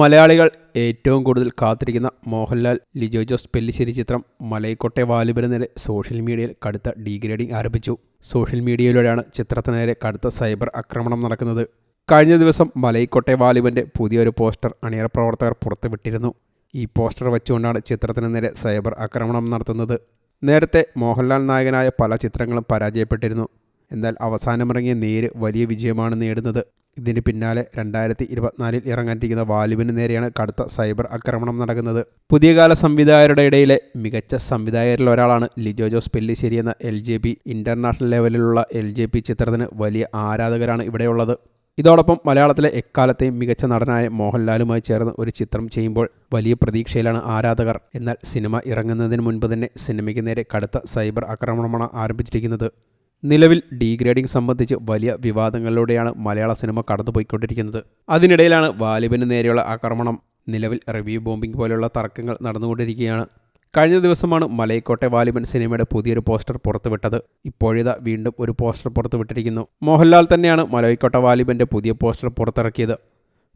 മലയാളികൾ ഏറ്റവും കൂടുതൽ കാത്തിരിക്കുന്ന മോഹൻലാൽ ലിജോ ജോസ് പെല്ലിശ്ശേരി ചിത്രം മലൈക്കോട്ടെ വാലിബന് നേരെ സോഷ്യൽ മീഡിയയിൽ കടുത്ത ഡീഗ്രേഡിംഗ് ആരംഭിച്ചു. സോഷ്യൽ മീഡിയയിലൂടെയാണ് ചിത്രത്തിന് നേരെ കടുത്ത സൈബർ ആക്രമണം നടക്കുന്നത്. കഴിഞ്ഞ ദിവസം മലൈക്കോട്ടെ വാലിബന്റെ പുതിയൊരു പോസ്റ്റർ അണിയറ പ്രവർത്തകർ പുറത്തുവിട്ടിരുന്നു. ഈ പോസ്റ്റർ വെച്ചുകൊണ്ടാണ് ചിത്രത്തിന് നേരെ സൈബർ ആക്രമണം നടത്തുന്നത്. നേരത്തെ മോഹൻലാൽ നായകനായ പല ചിത്രങ്ങളും പരാജയപ്പെട്ടിരുന്നു. എന്നാൽ അവസാനമിറങ്ങിയ നേര് വലിയ വിജയമാണ് നേടുന്നത്. ഇതിന് പിന്നാലെ രണ്ടായിരത്തി ഇരുപത്തിനാലിൽ ഇറങ്ങാനിരിക്കുന്ന വാലുവിന് നേരെയാണ് കടുത്ത സൈബർ ആക്രമണം നടക്കുന്നത്. പുതിയ കാല സംവിധായകരുടെ ഇടയിലെ മികച്ച സംവിധായകരിൽ ഒരാളാണ് ലിജോ ജോസ് പെല്ലിശ്ശേരി എന്ന എൽ ജെ പി ഇന്റർനാഷണൽ ലെവലിലുള്ള എൽ ജെ പി ചിത്രത്തിന് വലിയ ആരാധകരാണ് ഇവിടെയുള്ളത്. ഇതോടൊപ്പം മലയാളത്തിലെ എക്കാലത്തെയും മികച്ച നടനായ മോഹൻലാലുമായി ചേർന്ന് ഒരു ചിത്രം ചെയ്യുമ്പോൾ വലിയ പ്രതീക്ഷയിലാണ് ആരാധകർ. എന്നാൽ സിനിമ ഇറങ്ങുന്നതിന് മുൻപ് തന്നെ സിനിമയ്ക്ക് നേരെ കടുത്ത സൈബർ ആക്രമണമാണ് ആരംഭിച്ചിരിക്കുന്നത്. നിലവിൽ ഡീഗ്രേഡിംഗ് സംബന്ധിച്ച് വലിയ വിവാദങ്ങളിലൂടെയാണ് മലയാള സിനിമ കടന്നുപോയിക്കൊണ്ടിരിക്കുന്നത്. അതിനിടയിലാണ് വാലിബന് നേരെയുള്ള ആക്രമണം. നിലവിൽ റിവ്യൂ ബോംബിംഗ് പോലെയുള്ള തർക്കങ്ങൾ നടന്നുകൊണ്ടിരിക്കുകയാണ്. കഴിഞ്ഞ ദിവസമാണ് മലയക്കോട്ടെ വാലിബൻ സിനിമയുടെ പുതിയൊരു പോസ്റ്റർ പുറത്തുവിട്ടത്. ഇപ്പോഴിതാ വീണ്ടും ഒരു പോസ്റ്റർ പുറത്തുവിട്ടിരിക്കുന്നു. മോഹൻലാൽ തന്നെയാണ് മലയക്കോട്ടെ വാലിബന്റെ പുതിയ പോസ്റ്റർ പുറത്തിറക്കിയത്.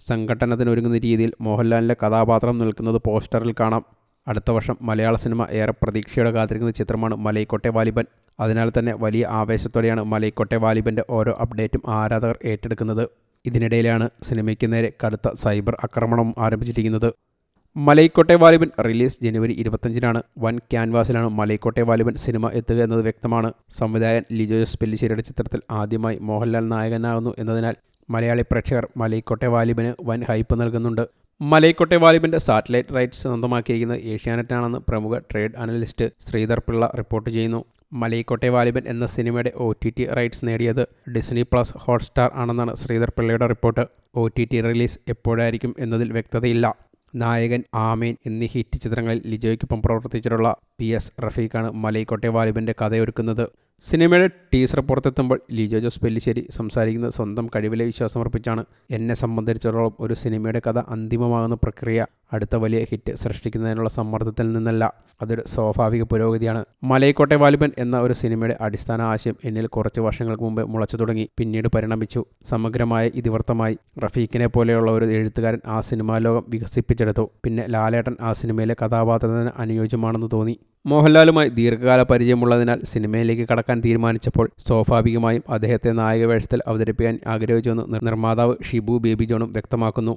സംഘടനത്തിനൊരുങ്ങുന്ന രീതിയിൽ മോഹൻലാലിന്റെ കഥാപാത്രം നിൽക്കുന്നത് പോസ്റ്ററിൽ കാണാം. അടുത്ത വർഷം മലയാള സിനിമ ഏറെ പ്രതീക്ഷയോടെ കാത്തിരിക്കുന്ന ചിത്രമാണ് മലയക്കോട്ടെ വാലിബൻ. അതിനാൽ തന്നെ വലിയ ആവേശത്തോടെയാണ് മലൈക്കോട്ടെ വാലിബന്റെ ഓരോ അപ്ഡേറ്റും ആരാധകർ ഏറ്റെടുക്കുന്നത്. ഇതിനിടയിലാണ് സിനിമയ്ക്ക് നേരെ കടുത്ത സൈബർ ആക്രമണം ആരംഭിച്ചിരിക്കുന്നത്. മലൈക്കോട്ടെ വാലിബൻ റിലീസ് ജനുവരി ഇരുപത്തഞ്ചിനാണ് വൻ ക്യാൻവാസിലാണ് മലൈക്കോട്ടെ വാലിബൻ സിനിമ എത്തുക എന്നത് വ്യക്തമാണ്. സംവിധായകൻ ലിജോസ് പെല്ലിശ്ശേരിയുടെ ചിത്രത്തിൽ ആദ്യമായി മോഹൻലാൽ നായകനാകുന്നു എന്നതിനാൽ മലയാളി പ്രേക്ഷകർ മലൈക്കോട്ടെ വാലിബന് വൻ ഹൈപ്പ് നൽകുന്നുണ്ട്. മലൈക്കോട്ടെ വാലിബിന്റെ സാറ്റലൈറ്റ് റൈറ്റ്സ് സ്വന്തമാക്കിയിരിക്കുന്നത് ഏഷ്യാനെറ്റാണെന്ന് പ്രമുഖ trade analyst Sreedhar Pillai report ചെയ്യുന്നു. മലൈക്കോട്ടെ വാലിബൻ എന്ന സിനിമയുടെ ഒ ടി ടി റൈറ്റ്സ് നേടിയത് ഡിസ്നി പ്ലസ് ഹോട്ട്സ്റ്റാർ ആണെന്നാണ് ശ്രീധർ പിള്ളയുടെ report. O T T release എപ്പോഴായിരിക്കും എന്നതിൽ വ്യക്തതയില്ല. നായകൻ ആമീൻ എന്നീ ഹിറ്റ് ചിത്രങ്ങളിൽ ലിജോയ്ക്കൊപ്പം പ്രവർത്തിച്ചിട്ടുള്ള പി എസ് റഫീഖാണ് മലൈക്കോട്ടെ വാലിബന്റെ കഥയൊരുക്കുന്നത്. സിനിമയുടെ ടീസർ പുറത്തെത്തുമ്പോൾ ലിജോ ജോസ് പെല്ലിശ്ശേരി സംസാരിക്കുന്നത് സ്വന്തം കഴിവിലെ വിശ്വാസമർപ്പിച്ചാണ് എന്നെ സംബന്ധിച്ചിടത്തോളം ഒരു സിനിമയുടെ കഥ അന്തിമമാകുന്ന പ്രക്രിയ അടുത്ത വലിയ ഹിറ്റ് സൃഷ്ടിക്കുന്നതിനുള്ള സമ്മർദ്ദത്തിൽ നിന്നല്ല. അതൊരു സ്വാഭാവിക പുരോഗതിയാണ്. മലയക്കോട്ടെ വാലിബൻ എന്ന ഒരു സിനിമയുടെ അടിസ്ഥാന ആശയം എന്നിൽ കുറച്ച് വർഷങ്ങൾക്ക് മുമ്പ് മുളച്ചു തുടങ്ങി പിന്നീട് പരിണമിച്ചു. സമഗ്രമായ ഇതിവൃത്തമായി റഫീഖിനെ പോലെയുള്ള ഒരു എഴുത്തുകാരൻ ആ സിനിമാ ലോകം വികസിപ്പിച്ചെടുത്തു. പിന്നെ ലാലേട്ടൻ ആ സിനിമയിലെ കഥാപാത്രത്തിന് അനുയോജ്യമാണെന്ന് തോന്നി. മോഹൻലാലുമായി ദീർഘകാല പരിചയമുള്ളതിനാൽ സിനിമയിലേക്ക് കടക്കാൻ തീരുമാനിച്ചപ്പോൾ സ്വാഭാവികമായും അദ്ദേഹത്തെ നായക വേഷത്തിൽ അവതരിപ്പിക്കാൻ ആഗ്രഹിച്ചുവെന്ന് നിർമ്മാതാവ് ഷിബു ബേബി ജോണും വ്യക്തമാക്കുന്നു.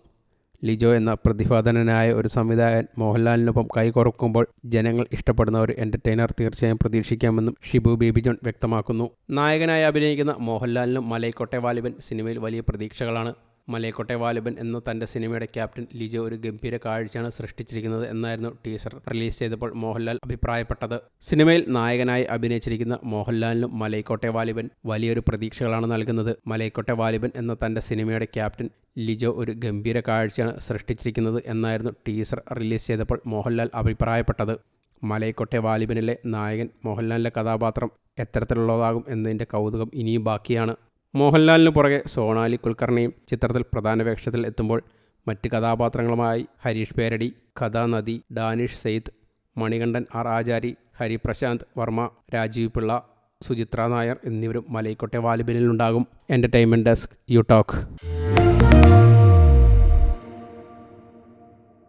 ലിജോ എന്ന പ്രതിഭാധനനായ ഒരു സംവിധായകൻ മോഹൻലാലിനൊപ്പം കൈകോർക്കുമ്പോൾ ജനങ്ങൾ ഇഷ്ടപ്പെടുന്ന ഒരു എന്റർടൈനർ തീർച്ചയായും പ്രതീക്ഷിക്കാമെന്നും ഷിബു ബേബി ജോൺ വ്യക്തമാക്കുന്നു. നായകനായി അഭിനയിക്കുന്ന മോഹൻലാലിനും മലൈക്കോട്ടെ വാലിബൻ സിനിമയിൽ വലിയ പ്രതീക്ഷകളാണ്. മലയക്കോട്ടെ വാലിബൻ എന്ന തന്റെ സിനിമയുടെ ക്യാപ്റ്റൻ ലിജോ ഒരു ഗംഭീര കാഴ്ചയാണ് സൃഷ്ടിച്ചിരിക്കുന്നത് എന്നായിരുന്നു ടീസർ റിലീസ് ചെയ്തപ്പോൾ മോഹൻലാൽ അഭിപ്രായപ്പെട്ടത്. സിനിമയിൽ നായകനായി അഭിനയിച്ചിരിക്കുന്ന മോഹൻലാലിനും മലയക്കോട്ടെ വാലിബൻ വലിയൊരു പ്രതീക്ഷകളാണ് നൽകുന്നത്. മലയക്കോട്ടെ വാലിബൻ എന്ന തന്റെ സിനിമയുടെ ക്യാപ്റ്റൻ ലിജോ ഒരു ഗംഭീര കാഴ്ചയാണ് സൃഷ്ടിച്ചിരിക്കുന്നത് എന്നായിരുന്നു ടീസർ റിലീസ് ചെയ്തപ്പോൾ മോഹൻലാൽ അഭിപ്രായപ്പെട്ടത്. മലയക്കോട്ടെ വാലിബനിലെ നായകൻ മോഹൻലാലിന്റെ കഥാപാത്രം എത്തരത്തിലുള്ളതാകും എന്നതിന്റെ കൗതുകം ഇനിയും ബാക്കിയാണ്. മോഹൻലാലിന് പുറകെ സോണാലി കുൽക്കർണിയും ചിത്രത്തിൽ പ്രധാന വേഷത്തിൽ എത്തുമ്പോൾ മറ്റ് കഥാപാത്രങ്ങളുമായി ഹരീഷ് പേരടി കഥാനദി ഡാനിഷ് സെയ്ദ് മണികണ്ഠൻ ആർ ആചാരി ഹരിപ്രശാന്ത് വർമ്മ രാജീവ് പിള്ള സുചിത്ര നായർ എന്നിവരും മലൈക്കോട്ടെ വാലിബനിലുണ്ടാകും എന്റർടൈൻമെന്റ് ഡെസ്ക് യു ടോക്ക്